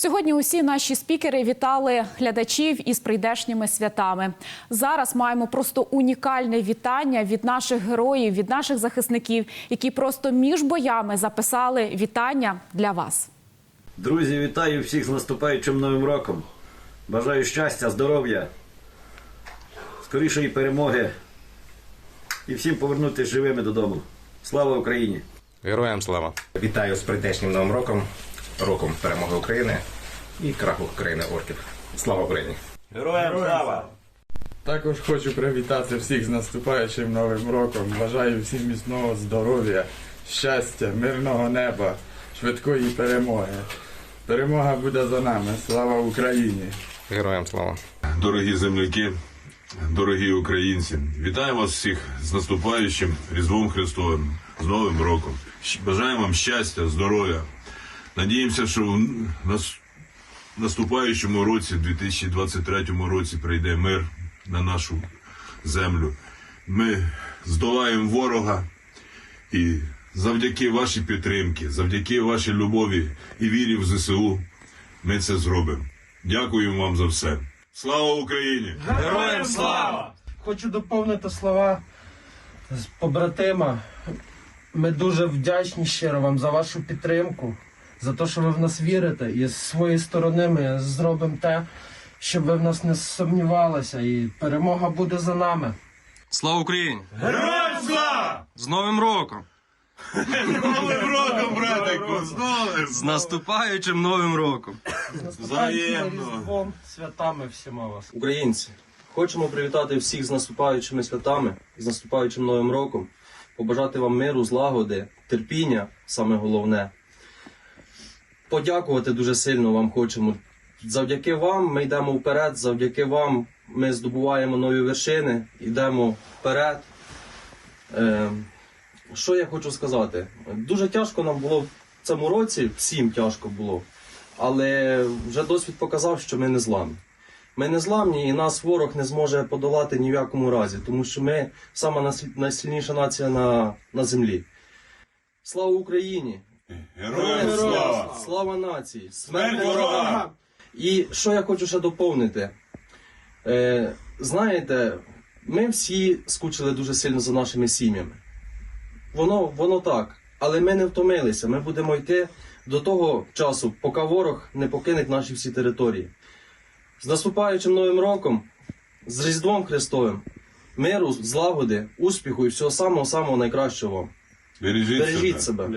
Сьогодні усі наші спікери вітали глядачів із прийдешніми святами. Зараз маємо просто унікальне вітання від наших героїв, від наших захисників, які просто між боями записали вітання для вас. Друзі, вітаю всіх з наступаючим новим роком. Бажаю щастя, здоров'я, скорішої перемоги і всім повернутися живими додому. Слава Україні! Героям слава! Вітаю з прийдешнім новим роком, роком перемоги України і краху країни орків. Слава Україні! Героям слава! Також хочу привітати всіх з наступаючим новим роком. Бажаю всім міцного здоров'я, щастя, мирного неба, швидкої перемоги. Перемога буде за нами. Слава Україні! Героям слава! Дорогі земляки, дорогі українці, вітаю вас всіх з наступаючим Різдвом Христовим, з Новим роком. Бажаємо вам щастя, здоров'я. Надіємося, що в нас- наступаючому році, 2023 році, прийде мир на нашу землю. Ми здолаємо ворога і завдяки вашій підтримці, завдяки вашій любові і вірі в ЗСУ ми це зробимо. Дякуємо вам за все. Слава Україні! Героям слава! Хочу доповнити слова з побратима. Ми дуже вдячні щиро вам за вашу підтримку, за те, що ви в нас вірите. І з своєї сторони ми зробимо те, щоб ви в нас не сумнівалися, і перемога буде за нами. Слава Україні! Героям слава! З Новим роком! Новим роком, братику! З новим! З наступаючим Новим роком! З наступаючим Різдвом, святами всіма вас. Українці, хочемо привітати всіх з наступаючими святами, з наступаючим новим роком, побажати вам миру, злагоди, терпіння, саме головне. Подякувати дуже сильно вам хочемо. Завдяки вам ми йдемо вперед, завдяки вам ми здобуваємо нові вершини, йдемо вперед. Е, що я хочу сказати? Дуже тяжко нам було в цьому році, всім тяжко було. Але вже досвід показав, що ми не зламні. Ми не зламні і нас ворог не зможе подолати ні в якому разі, тому що ми сама найсильніша нація на, на землі. Слава Україні! Героям слава! Слава нації! Смерть ворогам! І що я хочу ще доповнити? Е, знаєте, ми всі скучили дуже сильно за нашими сім'ями. Воно, воно так. Але ми не втомилися. Ми будемо йти до того часу, поки ворог не покине наші всі території. З наступаючим новим роком, з Різдвом Христовим, миру, злагоди, успіху і всього самого самого найкращого вам. Бережіть, Бережіть себе. себе.